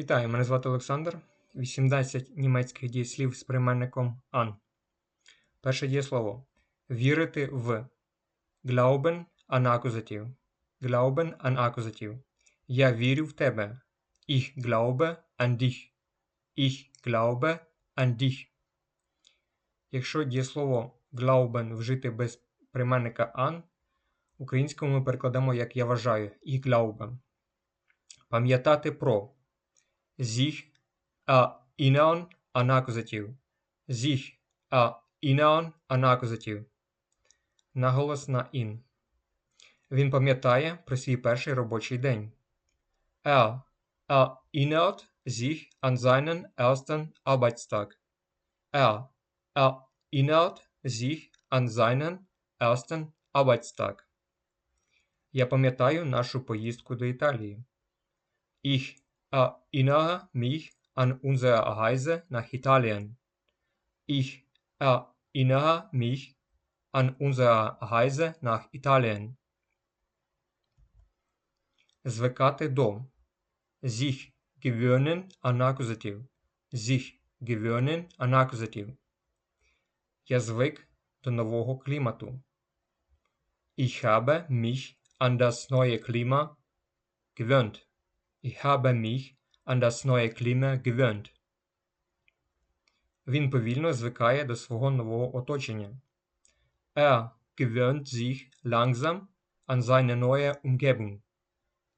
Вітаю, мене звати Олександр. 18 німецьких дієслів з прийменником an. Перше дієслово. Вірити в. Glauben an акузатив. Glauben an акузатив. Я вірю в тебе. Ich glaube an dich. Ich glaube an dich. Якщо дієслово glauben вжити без прийменника an, українською ми перекладемо як я вважаю. Ich glaube. Пам'ятати про sich erinnern an акузатив. Sich erinnern an акузатив. Наголос на in. Він пам'ятає про свій перший робочий день. Er erinnert sich an seinen ersten Arbeitstag. Er erinnert sich an seinen ersten Arbeitstag. Я пам'ятаю нашу поїздку до Італії. Ich erinnere mich an unsere Reise nach Italien. Ich erinnere mich an unsere Reise nach Italien. Звикати до. Sich gewöhnen an акузатив. Sich gewöhnen an акузатив. Я звик до нового клімату. Ich habe mich an das neue Klima gewöhnt. Ich habe mich an das neue Klima gewöhnt. Він повільно звикає до свого нового оточення. Er gewöhnt sich langsam an seine neue Umgebung.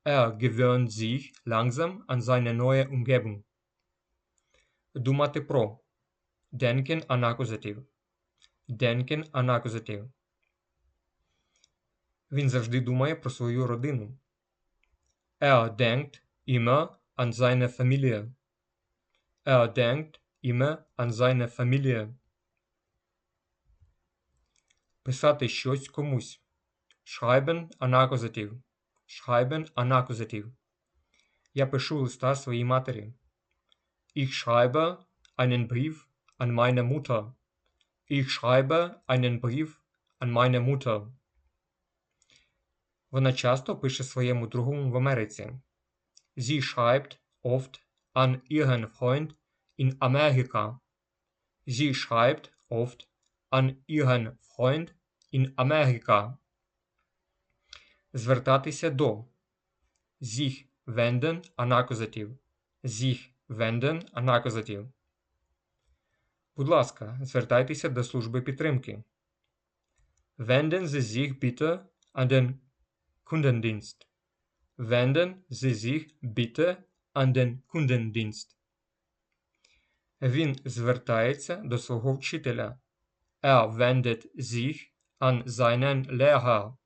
Er gewöhnt sich langsam an seine neue Umgebung. Думати про. Denken an акузатив. Denken an акузатив. Він завжди думає про свою родину. Er denkt immer an seine Familie. Er denkt immer an seine Familie. Писати щось комусь. Schreiben an акузатив. Schreiben an акузатив. Я пишу листа своїй матері. Ich schreibe einen Brief an meine Mutter. Ich schreibe einen Brief an meine Mutter. Вона часто пише своєму другу в Америці. Sie schreibt oft an ihren Freund in Amerika. Sie schreibt oft an ihren Freund in Amerika. Звертатися до. Sich wenden an акузатив. Sich wenden an акузатив. Будь ласка, звертайтеся до служби підтримки. Wenden Sie sich bitte an den Kundendienst. Wenden Sie sich bitte an den Kundendienst. Він звертається до свого вчителя. Er wendet sich an seinen Lehrer.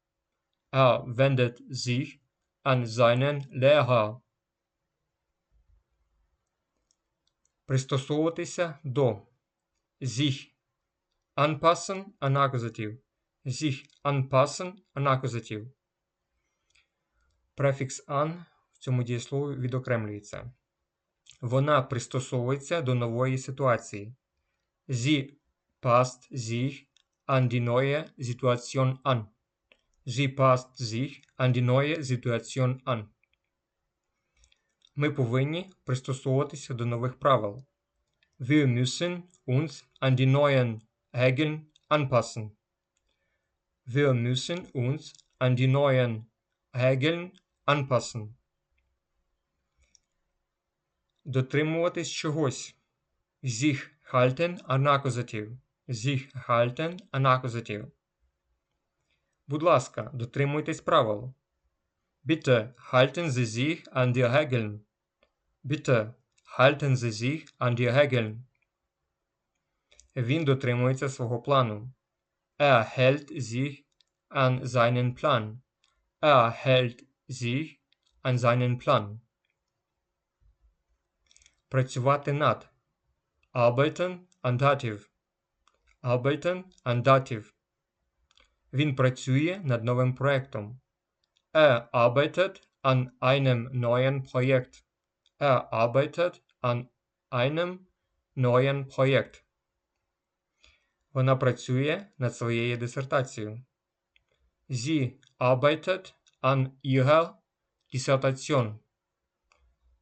Er wendet sich an seinen Lehrer. Пристосовуватися до. Sich anpassen an акузатив. Sich anpassen an акузатив. Префікс an в цьому дієслові відокремлюється. Вона пристосовується до нової ситуації. Sie passt sich an die neue Situation an. Sie passt sich an die neue Situation an. Ми повинні пристосовуватися до нових правил. Wir müssen uns an die neuen Regeln anpassen. Wir müssen uns an die neuen Regeln anpassen. Дотримуватись чогось. Sich halten an акузатив. Sich halten an акузатив. Будь ласка, дотримуйтесь правил. Bitte halten Sie sich an die Regeln. Bitte halten Sie sich an die Regeln. Він дотримується свого плану. Er hält sich an seinen Plan. Er hält sich an seinen Plan. Працювати над. Arbeiten an Dativ. Arbeiten an Dativ. Він працює над новим проектом. Er arbeitet an einem neuen Projekt. Er arbeitet an einem neuen Projekt. Вона працює над своєю дисертацією. Sie arbeitet an ihrer Dissertation.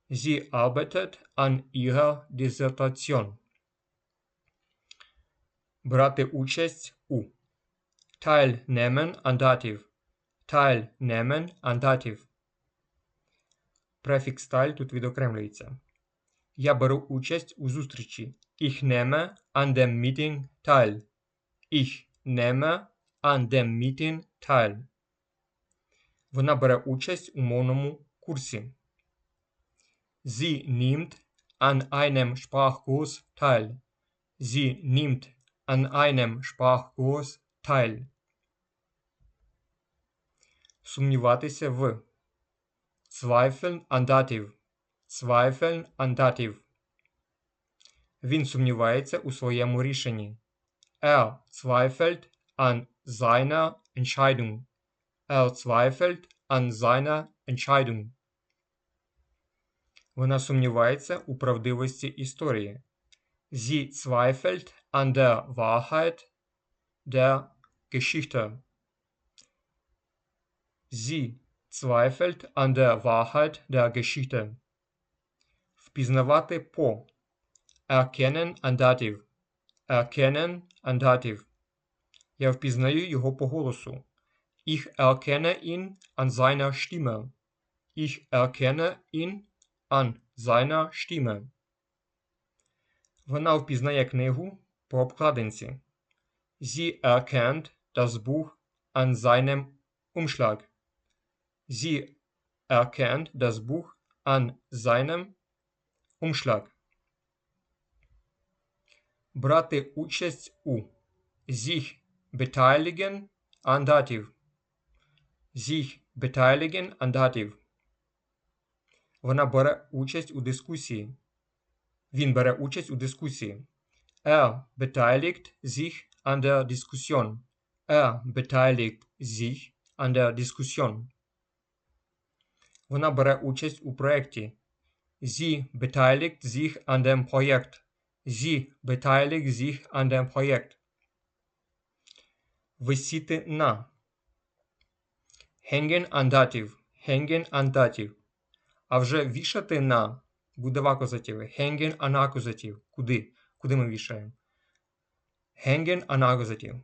Sie arbeitet an ihrer Dissertation. Брати участь у. Teilnehmen an Dativ. Teilnehmen an Dativ. Префікс «teil» тут відокремлюється. Я беру участь у зустрічі. Ich nehme an dem Meeting teil. Ich nehme an dem Meeting teil. Вона бере участь у мовному курсі. Sie nimmt an einem Sprachkurs teil. Sie nimmt an einem Sprachkurs teil. Сумніватися в. Zweifeln an Dativ. Zweifeln an Dativ. Він сумнівається у своєму рішенні. Er zweifelt an seiner Entscheidung. Er zweifelt an seiner Entscheidung. Вона сумнівається у правдивості історії. Sie zweifelt an der Wahrheit der Geschichte. Sie zweifelt an der Wahrheit der Geschichte. Впізнавати по. Erkennen an Dativ. Erkennen an Dativ. Я впізнаю його по голосу. Ich erkenne ihn an seiner Stimme. Ich erkenne ihn an seiner Stimme. Вона впізнає книгу по обкладинці. Sie erkennt das Buch an seinem Umschlag. Sie erkennt das Buch an seinem Umschlag. Брати участь у. Sich beteiligen an Dativ. Sich beteiligen an Dativ. Вона бере участь у дискусії. Він бере участь у дискусії. Er beteiligt sich an der Diskussion. Er beteiligt sich an der Diskussion. Вона бере участь у проєкті. Sie beteiligt sich an dem Projekt. Sie beteiligt sich an dem Projekt. Висіти на. Dativ. Hängen an Dativ. А вже вішати на буде в акузативі. Hängen an акузатив. Куди? Куди ми вішаємо? An акузатив.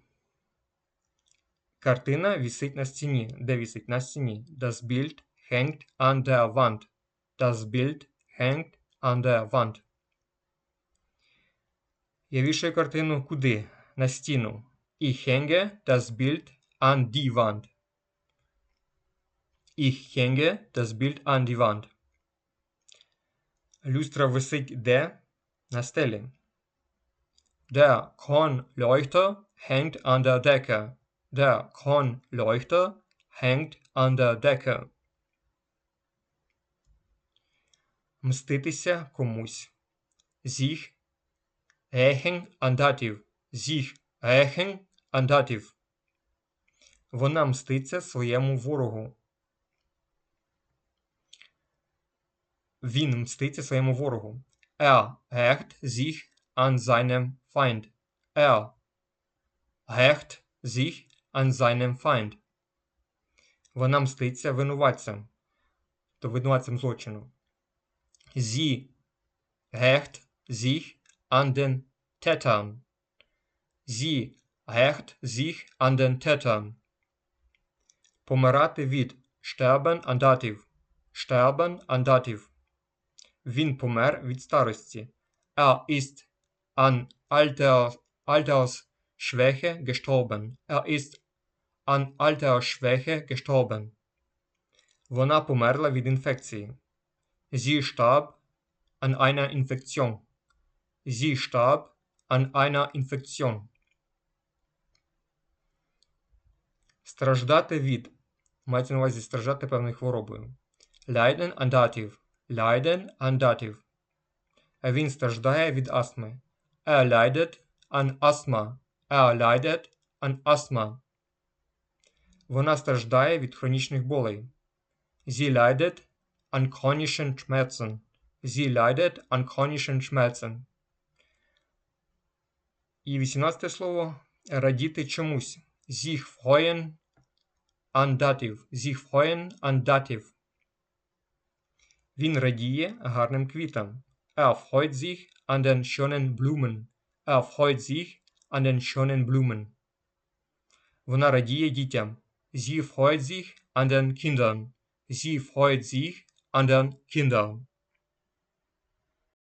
Картина висить на стіні. Де висить? На стіні. Das Bild hängt an der Wand. Das Bild hängt an der Wand. Я вішаю картину куди? На стіну. Ich hänge das Bild an die Wand. Ich hänge das Bild an die Wand. Люстра висить де? На стелі. Der Kronleuchter hängt an der Decke. Der Kronleuchter hängt an der Decke. Мститися комусь. Sich rächen an Dativ. Sich rächen an Dativ. Вона мститься своєму ворогу. Він мститься своєму ворогу. Er rächt sich an seinem Feind. Er rächt sich an seinem Feind. Вона мститься винуватцям, то винуватцям злочину. Sie rächt sich an den Tätern. Sie rächt sich an den Tätern. Помирати від sterben an Dativ. Sterben an Dativ. Він помер від старості. Er ist an Alter, Altersschwäche gestorben. Er ist an Altersschwäche gestorben. Вона померла від інфекції. Sie starb an einer Infektion. Sie starb an einer Infektion. Страждати від. Мається на увазі страждати певною хворобою. Leiden an Dativ. Leiden Dativ. Він страждає від астми. Er leidet an Asthma. Er leidet an Asthma. Вона страждає від хронічних болей. Sie leidet an chronischen Schmerzen. Sie leidet an chronischen Schmerzen. І 18 слово радіти чомусь. Sich freuen an Dativ. Sich freuen an Dativ. Він радіє гарним квітам. Er freut sich an den schönen Blumen. Er freut sich an den schönen Blumen. Вона радіє дітям. Sie freut sich an den Kindern. Sie freut sich an den Kindern.